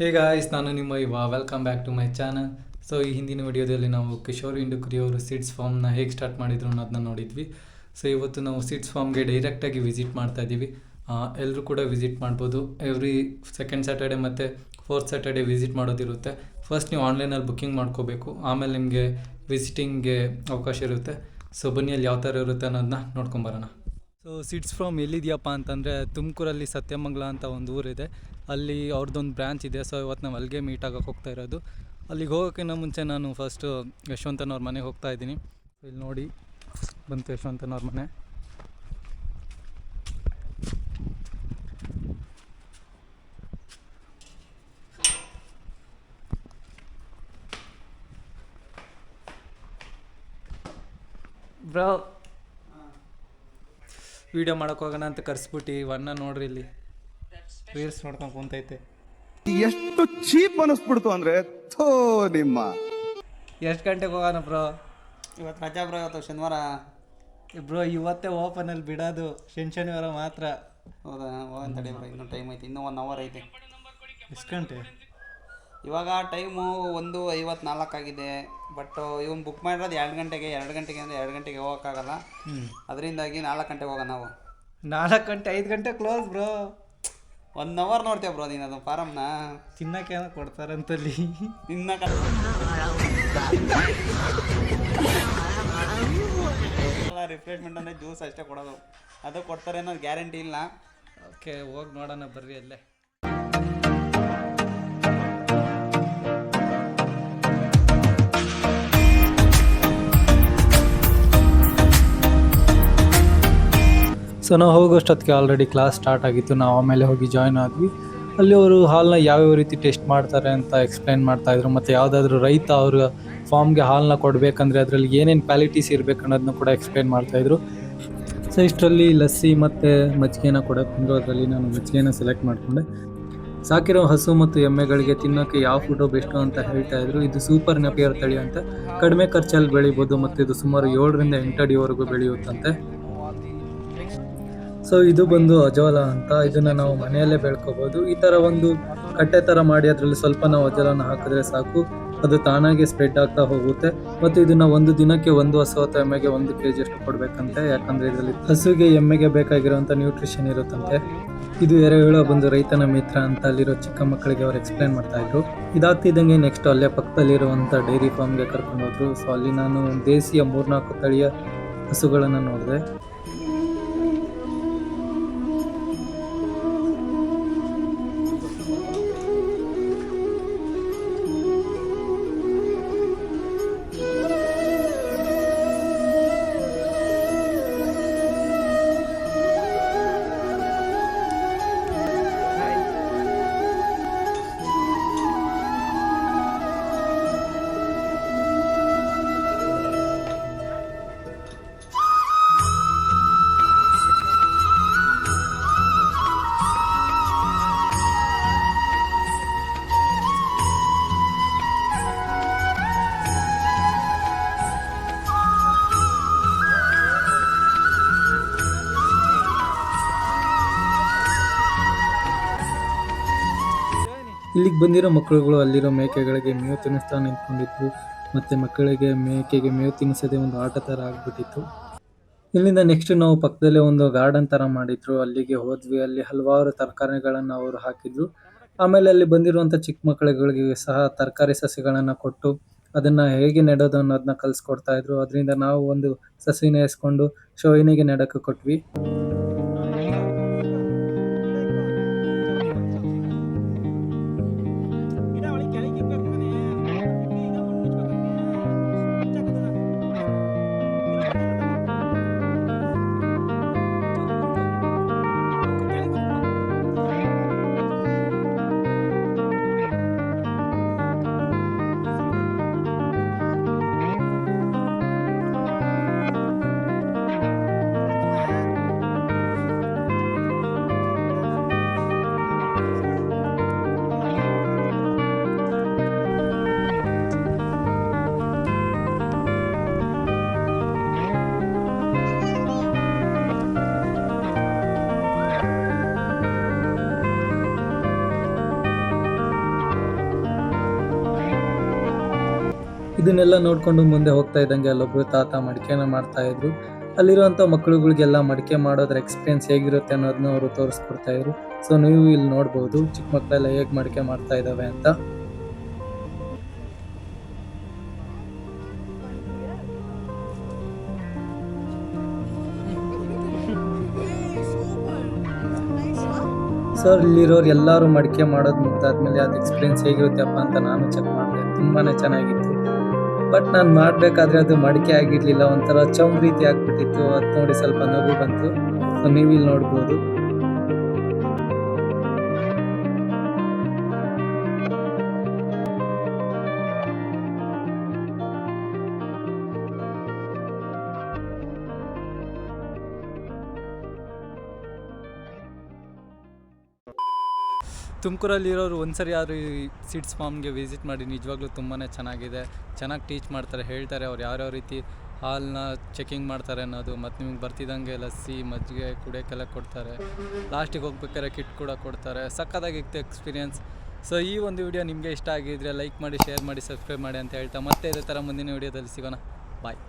Hey guys ನಾನು ನಿಮ್ಮ ಇವ welcome back to my channel so ಈ ಹಿಂದಿನ ವಿಡಿಯೋದಲ್ಲಿ ನಾವು ಕಿಶೋರ್ ಇಂಡುಕ್ರಿ ಅವರು ಸೀಡ್ಸ್ ಫಾರ್ಮ್ನ ಹೇಗೆ ಸ್ಟಾರ್ಟ್ ಮಾಡಿದ್ರು ಅನ್ನೋದನ್ನ ನೋಡಿದ್ವಿ. ಸೊ ಇವತ್ತು ನಾವು ಸೀಡ್ಸ್ ಫಾರ್ಮ್ಗೆ ಡೈರೆಕ್ಟಾಗಿ ವಿಸಿಟ್ ಮಾಡ್ತಾ ಇದ್ದೀವಿ. ಎಲ್ಲರೂ ಕೂಡ ವಿಸಿಟ್ ಮಾಡ್ಬೋದು. ಎವ್ರಿ ಸೆಕೆಂಡ್ ಸ್ಯಾಟರ್ಡೆ ಮತ್ತು ಫೋರ್ತ್ ಸ್ಯಾಟರ್ಡೆ ವಿಸಿಟ್ ಮಾಡೋದಿರುತ್ತೆ. ಫಸ್ಟ್ ನೀವು ಆನ್ಲೈನಲ್ಲಿ ಬುಕ್ಕಿಂಗ್ ಮಾಡ್ಕೋಬೇಕು. ಆಮೇಲೆ ನಿಮಗೆ ವಿಸಿಟಿಂಗ್ಗೆ ಅವಕಾಶ ಇರುತ್ತೆ. ಸೊ ಬನ್ನಿ ಅಲ್ಲಿ ಯಾವ ಥರ ಇರುತ್ತೆ ಅನ್ನೋದನ್ನ ನೋಡ್ಕೊಂಬರೋಣ ಸೊ ಸಿಡ್ಸ್ ಫ್ರಮ್ ಎಲ್ಲಿದೆಯಪ್ಪ ಅಂತಂದರೆ ತುಮಕೂರಲ್ಲಿ ಸತ್ಯಮಂಗಲ ಅಂತ ಒಂದು ಊರಿದೆ. ಅಲ್ಲಿ ಅವ್ರದ್ದೊಂದು ಬ್ರ್ಯಾಂಚ್ ಇದೆ. ಸೊ ಇವತ್ತು ನಾವು ಅಲ್ಲಿಗೆ ಮೀಟ್ ಆಗಕ್ಕೆ ಹೋಗ್ತಾ ಇರೋದು. ಅಲ್ಲಿಗೆ ಹೋಗೋಕ್ಕಿಂತ ಮುಂಚೆ ನಾನು ಫಸ್ಟು ಯಶವಂತನವ್ರ ಮನೆಗೆ ಹೋಗ್ತಾ ಇದ್ದೀನಿ. ಇಲ್ಲಿ ನೋಡಿ ಬಂತು ಯಶವಂತನವ್ರ ಮನೆ. ಬ್ರೋ ವಿಡಿಯೋ ಮಾಡಕ್ಕೆ ಹೋಗೋಣ ಅಂತ ಕರ್ಸ್ಬಿಟ್ಟು ವನ್ನ ನೋಡ್ರಿ ಇಲ್ಲಿ. ರೀಲ್ಸ್ ನೋಡ್ಕೊಂಡು ಕುಂತೈತೆ. ಎಷ್ಟು ಚೀಪ್ ಅನಿಸ್ಬಿಡ್ತು ಅಂದ್ರೆ ಥೋ ನಿಮ್ಮ. ಎಷ್ಟು ಗಂಟೆಗೆ ಹೋಗೋಣ ಬ್ರೋ? ಇವತ್ತು ರಜಾ ಬ್ರೋ ಇವತ್ತು ಶನಿವಾರ. ಬ್ರೋ ಇವತ್ತೇ ಓಪನಲ್ಲಿ ಬಿಡೋದು ಶನ್ ಶನಿವಾರ ಮಾತ್ರ. ಹೌದಾ? ಹೋಗಂತ ಬ್ರೋ ಇನ್ನೂ ಟೈಮ್ ಐತೆ ಇನ್ನೂ ಒನ್ ಅವರ್ ಐತೆ. ಎಷ್ಟು ಗಂಟೆ? ಇವಾಗ ಟೈಮು ಒಂದು ಐವತ್ನಾಲ್ಕು ಆಗಿದೆ. ಬಟ್ ಇವನು ಬುಕ್ ಮಾಡಿರೋದು ಎರಡು ಗಂಟೆಗೆ ಎರಡು ಗಂಟೆಗೆ ಅಂದರೆ ಎರಡು ಗಂಟೆಗೆ ಹೋಗೋಕ್ಕಾಗಲ್ಲ. ಅದರಿಂದಾಗಿ ನಾಲ್ಕು ಗಂಟೆಗೆ ಹೋಗೋಣ ನಾವು. ನಾಲ್ಕು ಗಂಟೆ ಐದು ಗಂಟೆ ಕ್ಲೋಸ್ ಬ್ರೋ ಒನ್ ಅವರ್ ನೋಡ್ತೇವೆ ಬ್ರೋ ನೀನು ಅದು ಫಾರಮ್ನ ತಿನ್ನಕ್ಕೆ ಏನೋ ಕೊಡ್ತಾರಂತಲ್ಲಿ ನಿನ್ನ ರಿಫ್ರೆಶ್ಮೆಂಟ್ ಅಂದರೆ ಜ್ಯೂಸ್ ಅಷ್ಟೇ ಕೊಡೋದು. ಅದು ಕೊಡ್ತಾರೆ ಅನ್ನೋದು ಗ್ಯಾರಂಟಿ ಇಲ್ಲ. ಓಕೆ ಹೋಗಿ ನೋಡೋಣ ಬರ್ರಿ ಅಲ್ಲೇ. ಸೊ ನಾವು ಹೋಗೋಷ್ಟೊತ್ತಿಗೆ ಆಲ್ರೆಡಿ ಕ್ಲಾಸ್ ಸ್ಟಾರ್ಟ್ ಆಗಿತ್ತು. ನಾವು ಆಮೇಲೆ ಹೋಗಿ ಜಾಯ್ನ್ ಆದ್ವಿ. ಅಲ್ಲಿ ಅವರು ಹಾಲನ್ನ ಯಾವ್ಯಾವ ರೀತಿ ಟೆಸ್ಟ್ ಮಾಡ್ತಾರೆ ಅಂತ ಎಕ್ಸ್ಪ್ಲೈನ್ ಮಾಡ್ತಾಯಿದ್ರು ಮತ್ತು ಯಾವುದಾದ್ರೂ ರೈತ ಅವ್ರ ಫಾರ್ಮ್ಗೆ ಹಾಲನ್ನ ಕೊಡಬೇಕಂದ್ರೆ ಅದರಲ್ಲಿ ಏನೇನು ಕ್ವಾಲಿಟೀಸ್ ಇರಬೇಕು ಅನ್ನೋದನ್ನ ಕೂಡ ಎಕ್ಸ್ಪ್ಲೈನ್ ಮಾಡ್ತಾಯಿದ್ರು ಸೊ ಇಷ್ಟರಲ್ಲಿ ಲಸ್ಸಿ ಮತ್ತು ಮಜ್ಜಿಗೆನ ಬಂದರು. ಅದರಲ್ಲಿ ನಾನು ಮಜ್ಜಿಗೆನ ಸೆಲೆಕ್ಟ್ ಮಾಡಿಕೊಂಡೆ. ಸಾಕಿರೋ ಹಸು ಮತ್ತು ಎಮ್ಮೆಗಳಿಗೆ ತಿನ್ನೋಕ್ಕೆ ಯಾವ ಫುಡ್ ಬೆಸ್ಟು ಅಂತ ಹೇಳ್ತಾ ಇದ್ರು. ಇದು ಸೂಪರ್ ನೆಪಿಯರ್ ತಳಿ ಅಂತ. ಕಡಿಮೆ ಖರ್ಚಲ್ಲಿ ಬೆಳಿಬೋದು ಮತ್ತು ಇದು ಸುಮಾರು ಏಳರಿಂದ ಎಂಟು ಅಡಿವರೆಗೂ ಬೆಳೆಯುತ್ತಂತೆ. ಸೊ ಇದು ಬಂದು ಅಜೋಲ ಅಂತ. ಇದನ್ನ ನಾವು ಮನೆಯಲ್ಲೇ ಬೆಳ್ಕೋಬಹುದು ಈ ತರ ಒಂದು ಕಟ್ಟೆ ತರ ಮಾಡಿ ಅದರಲ್ಲಿ ಸ್ವಲ್ಪ ನಾವು ಅಜೋಲನ ಹಾಕಿದ್ರೆ ಸಾಕು. ಅದು ತಾನಾಗೆ ಸ್ಪ್ರೆಡ್ ಆಗ್ತಾ ಹೋಗುತ್ತೆ. ಮತ್ತು ಇದನ್ನ ಒಂದು ದಿನಕ್ಕೆ ಒಂದು ಹಸು ಅಥವಾ ಎಮ್ಮೆಗೆ ಒಂದು ಕೆ ಅಷ್ಟು ಕೊಡ್ಬೇಕಂತೆ. ಯಾಕಂದ್ರೆ ಇದರಲ್ಲಿ ಹಸುಗೆ ಎಮ್ಮೆಗೆ ಬೇಕಾಗಿರುವಂತ ನ್ಯೂಟ್ರಿಷನ್ ಇರುತ್ತಂತೆ. ಇದು ಎರೆಹುಳ ಬಂದು ರೈತನ ಮಿತ್ರ ಅಂತ ಅಲ್ಲಿರೋ ಚಿಕ್ಕ ಮಕ್ಕಳಿಗೆ ಅವ್ರು ಎಕ್ಸ್ಪ್ಲೈನ್ ಮಾಡ್ತಾ ಇದ್ರು. ಇದಾಗ್ತಿದ್ದಂಗೆ ನೆಕ್ಸ್ಟ್ ಅಲ್ಲೇ ಪಕ್ಕದಲ್ಲಿರುವಂತ ಡೈರಿ ಫಾರ್ಮ್ಗೆ ಕರ್ಕೊಂಡು ಹೋದ್ರು. ಸೊ ಅಲ್ಲಿ ನಾನು ದೇಸಿಯ ಮೂರ್ನಾಲ್ಕು ತಳಿಯ ಹಸುಗಳನ್ನ ನೋಡಿದೆ. ಇಲ್ಲಿಗೆ ಬಂದಿರೋ ಮಕ್ಕಳುಗಳು ಅಲ್ಲಿರೋ ಮೇಕೆಗಳಿಗೆ ಮೇವು ತಿನ್ನಿಸ್ತಾ ನಿಂತ್ಕೊಂಡಿದ್ರು. ಮತ್ತೆ ಮಕ್ಕಳಿಗೆ ಮೇಕೆಗೆ ಮೇವು ತಿನ್ನಿಸೋದೇ ಒಂದು ಆಟ ಥರ ಆಗಿಬಿಟ್ಟಿತ್ತು. ಇಲ್ಲಿಂದ ನೆಕ್ಸ್ಟ್ ನಾವು ಪಕ್ಕದಲ್ಲೇ ಒಂದು ಗಾರ್ಡನ್ ಥರ ಮಾಡಿದ್ರು. ಅಲ್ಲಿಗೆ ಹೋದ್ವಿ. ಅಲ್ಲಿ ಹಲವಾರು ತರಕಾರಿಗಳನ್ನು ಅವರು ಹಾಕಿದ್ರು. ಆಮೇಲೆ ಅಲ್ಲಿ ಬಂದಿರುವಂಥ ಚಿಕ್ಕ ಮಕ್ಕಳುಗಳಿಗೆ ಸಹ ತರಕಾರಿ ಸಸಿಗಳನ್ನು ಕೊಟ್ಟು ಅದನ್ನ ಹೇಗೆ ನೆಡೋದು ಅನ್ನೋದನ್ನ ಕಲಿಸ್ಕೊಡ್ತಾ ಇದ್ರು. ಅದರಿಂದ ನಾವು ಒಂದು ಸಸಿನ ಎಸ್ಕೊಂಡು ಶೋಯಿನಿಗೆ ನೆಡೋಕ್ಕೆ ಕೊಟ್ವಿ. ಇದನ್ನೆಲ್ಲ ನೋಡ್ಕೊಂಡು ಮುಂದೆ ಹೋಗ್ತಾ ಇದ್ದಂಗೆ ಅಲ್ಲೊಬ್ರು ತಾತ ಮಡಿಕೆನ ಮಾಡ್ತಾ ಇದ್ರು. ಅಲ್ಲಿರುವಂಥ ಮಕ್ಕಳುಗಳಿಗೆಲ್ಲ ಮಡಿಕೆ ಮಾಡೋದ್ರ ಎಕ್ಸ್ಪೀರಿಯನ್ಸ್ ಹೇಗಿರುತ್ತೆ ಅನ್ನೋದನ್ನ ಅವರು ತೋರಿಸ್ಕೊಡ್ತಾ ಇದ್ರು. ಸೊ ನೀವು ಇಲ್ಲಿ ನೋಡ್ಬೋದು ಚಿಕ್ಕ ಮಕ್ಕಳೆಲ್ಲ ಹೇಗೆ ಮಡಿಕೆ ಮಾಡ್ತಾ ಇದ್ದಾವೆ ಅಂತ. ಸರ್ ಇಲ್ಲಿರೋರು ಎಲ್ಲರೂ ಮಡಿಕೆ ಮಾಡೋದು ಮುಗ್ದಾದ್ಮೇಲೆ ಅದು ಎಕ್ಸ್ಪೀರಿಯನ್ಸ್ ಹೇಗಿರುತ್ತೆಪ್ಪ ಅಂತ ನಾನು ಚೆಕ್ ಮಾಡಿದೆ. ತುಂಬಾ ಚೆನ್ನಾಗಿತ್ತು. ಬಟ್ ನಾನು ಮಾಡಬೇಕಾದ್ರೆ ಅದು ಮಡಿಕೆ ಆಗಿರಲಿಲ್ಲ, ಒಂಥರ ಚೌಮ್ ರೀತಿ ಆಗ್ಬಿಟ್ಟಿತ್ತು. ಅದು ನೋಡಿ ಸ್ವಲ್ಪ ನಗು ಬಂತು. ಸೊ ನೀವು ನೋಡ್ಬೋದು. ತುಮಕೂರಲ್ಲಿರೋರು ಒಂದ್ಸರಿ ಯಾರು ಈ ಸಿಡ್ಸ್ ಫಾರ್ಮ್ಗೆ ವಿಸಿಟ್ ಮಾಡಿ, ನಿಜವಾಗ್ಲೂ ತುಂಬಾ ಚೆನ್ನಾಗಿದೆ. ಚೆನ್ನಾಗಿ ಟೀಚ್ ಮಾಡ್ತಾರೆ, ಹೇಳ್ತಾರೆ ಅವ್ರು ಯಾವ್ಯಾವ ರೀತಿ ಹಾಲನ್ನ ಚೆಕಿಂಗ್ ಮಾಡ್ತಾರೆ ಅನ್ನೋದು, ಮತ್ತು ನಿಮ್ಗೆ ಬರ್ತಿದ್ದಂಗೆ ಲಸ್ಸಿ, ಮಜ್ಜಿಗೆ, ಕುಡಿಯೋಕ್ಕೆಲ್ಲ ಕೊಡ್ತಾರೆ. ಲಾಸ್ಟಿಗೆ ಹೋಗ್ಬೇಕಾದ್ರೆ ಕಿಟ್ ಕೂಡ ಕೊಡ್ತಾರೆ. ಸಕ್ಕತ್ತಾಗಿತ್ತು ಎಕ್ಸ್ಪೀರಿಯನ್ಸ್ ಸೊ ಈ ಒಂದು ವಿಡಿಯೋ ನಿಮಗೆ ಇಷ್ಟ ಆಗಿದ್ರೆ ಲೈಕ್ ಮಾಡಿ ಶೇರ್ ಮಾಡಿ ಸಬ್ಸ್ಕ್ರೈಬ್ ಮಾಡಿ ಅಂತ ಹೇಳ್ತಾ, ಮತ್ತೆ ಇದೇ ಥರ ಮುಂದಿನ ವಿಡಿಯೋದಲ್ಲಿ ಸಿಗೋಣ. ಬಾಯ್